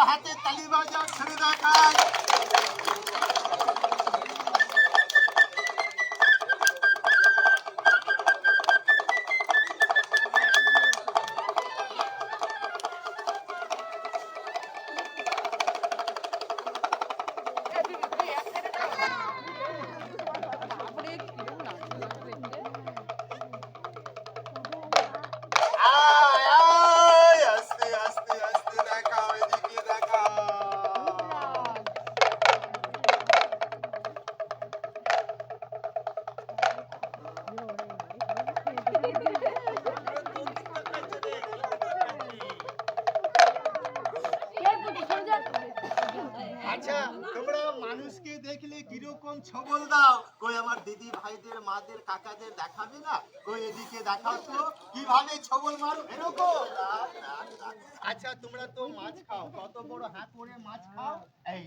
হাতে তালি বাজাও ছেড়ে দেখায় আচ্ছা তোমরা মানুষকে দেখলে কীরকম ছবল দাও? কই আমার দিদি ভাইদের, মাদের, কাকাদের দেখাবে না? কই এদিকে দেখাও তো, কীভাবে ছবল মারো? এরকম। আচ্ছা তোমরা তো মাছ খাও। কত বড় হাত করে মাছ খাও? এই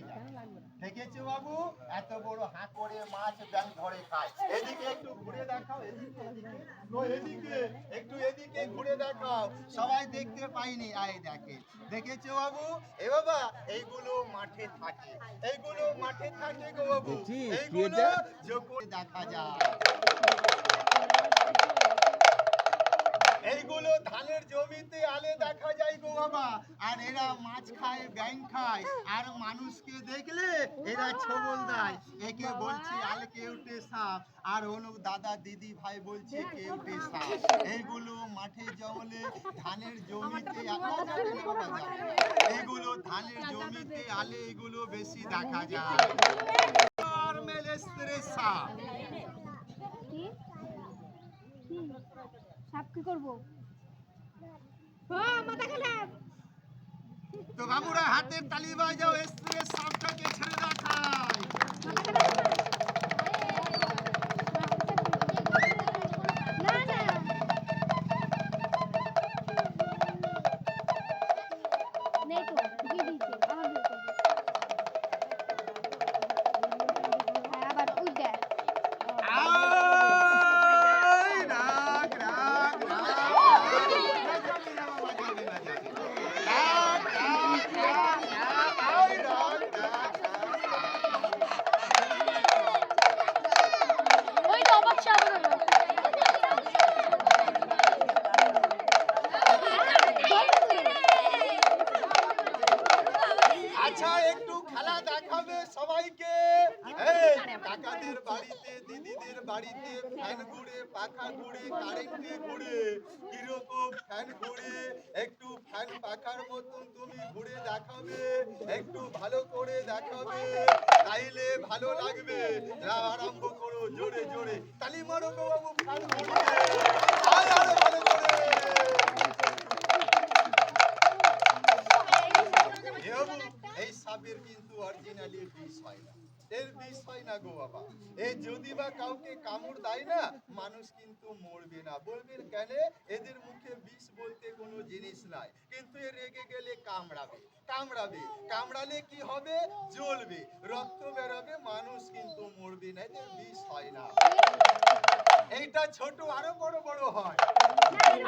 দেখেছ বাবু? এত বড় হাত করে মাছ ব্যাং ধরে খায়। এদিকে একটু ঘুরে দেখাও, এদিকে এদিকে, একটু এদিকে ঘুরে দেখাও। সবাই দেখতে পাইনি। আয় দেখে। দেখেছ বাবু? এ বাবা, এইগুলো মাঠে থাকে। এইগুলো মাঠে থাকে গো বাবু। এইগুলো যখন দেখা যায়। এইগুলো ধানের জমিতে আলে দেখা যায় গো বাবা। আর এরা মাছ খায় ব্যাং খায়। আর মানুষকে দেখলে এরা ছবল দেয়। একে বলছে আল কেউটে সাপ। আর হলো দাদা দিদি ভাই বলছে কেউটে সাপ। এইগুলো মাঠে জমলে ধানের জমিতে। এইগুলো ধানের জমিতে আলে এগুলো বেশি দেখা যায়। আর মেলেস্ত্রে সাপ। সাপ কি করব? মাথা খারাপ। তো বাবুরা হাতের তালি বাজাও এক্সপ্রেস সাপটাকে ছেড়ে দেখায় বাড়িতে ফ্যান ঘুরে, পাখা ঘুরে কারেন্টে ঘুরে, কীরকম ফ্যান ঘুরে, একটু ফ্যান পাখার মতন তুমি ঘুরে দেখাবে, একটু ভালো করে দেখাবে, তাইলে ভালো লাগবে। আরম্ভ করো জোরে জোরে। তালি মারো গো বাবু, ফ্যান ঘুরে। এই সাপের কিন্তু অরিজিনালি বিষ হয় না। এর বিষ হয় না গো বাবা। এ যদি বা কাউকে কামড় দেয় না, মানুষ কিন্তু মরবে না। বলবেন কেন? এদের মুখে বিষ বলতে কোনো জিনিস নাই। কিন্তু এ রেগে গেলে কামড়াবে। কামড়াবে। কামড়ালে কি হবে? জ্বলবে। রক্ত বেরোবে। মানুষ কিন্তু মরবে না। এইটা ছোট আরও বড় বড় হয়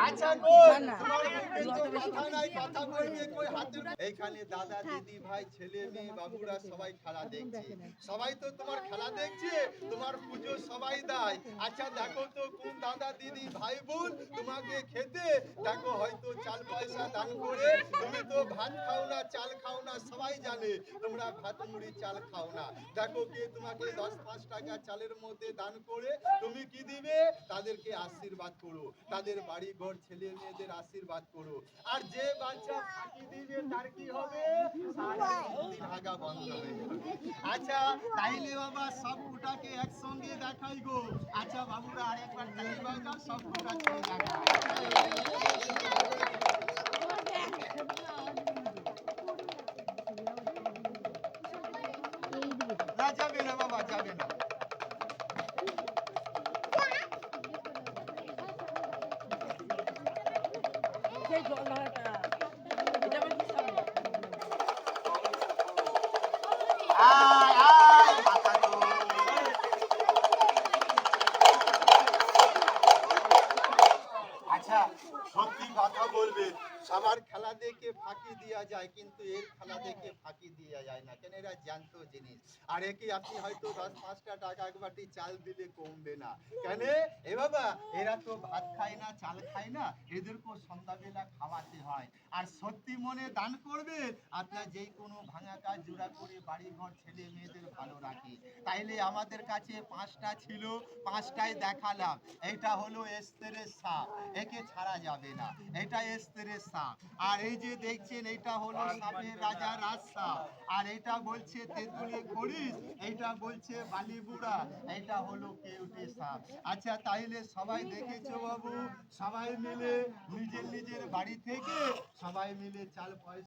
আচ্ছা গো তোমার মুখে তো কথা নাই কথা বলবে কই হাতের এইখানে দাদা দিদি ভাই ছেলে মেয়ে বাবুরা সবাই খেলা দেখছে সবাই তো তোমার খেলা দেখছে তোমার পুজো সবাই দেয় আচ্ছা দেখো তো কোন দাদা দিদি ভাই বোন তোমাকে খেতে দেখো হয়তো চাল পয়সা দান করে তুমি তো ভাত খাও না চাল খাও না সবাই জানে তোমরা ভাত মুড়ি চাল খাও না দেখো কে তোমাকে দশ পাঁচ টাকা চালের মধ্যে দান করে তুমি কি দিবে তাদেরকে আশীর্বাদ করো। তাদের বাড়ি ঘর ছেলে মেয়েদের আশীর্বাদ করো। আর যে বাচ্চা ফাঁকি দিবে, তার কি হবে? হাগা বন্ধ হয়ে যাবে। আচ্ছা তাইলে বাবা সব কোটাকে একসঙ্গে দেখাই গো। আচ্ছা বাবুরা, আরেকবার তালি বাজাও সব কোটাকে দেখাই। যাবে না বাবা, যাবে না। আচ্ছা সত্যি কথা বলবে। সবার খেলা দেখে ফাঁকি দেওয়া যায়, কিন্তু এর খেলা দেখে ফাঁকি দেওয়া যায় না। কেন? এরা জ্যান্ত জিনিস। আর একে আপনি হয়তো দশ পাঁচটা টাকা এক বাটি চাল দিলে কমবে না। কেন? এ বাবা, এরা তো ভাত খায় না, চাল খায় না, এদেরকেও সন্ধ্যাবেলা খাওয়াতে হয়। আর সত্যি মনে দান করবে, আপনার যেই কোনো ভাঙা কাজ জোড়া করে বাড়ি ঘর ছেলে মেয়েদের ভালো রাখে। তাইলে আমাদের কাছে পাঁচটা ছিল পাঁচটায় দেখালাম। এটা হলো এস্তেরের সাপ একে ছাড়া যাবে না। এটা এস্তেরের সাপ আর এই যে দেখছেন, এইটা হলো সাপের রাজা রাস্তা। আর এটা বলছে তেঁতুলে খড়িস এইটা বলছে বালিবুড়া, এইটা হলো কেউটে সাপ। আচ্ছা তাইলে সবাই দেখেছ বাবু, সবাই মিলে নিজের নিজের বাড়ি থেকে সবাই মিলে চাল পয়সা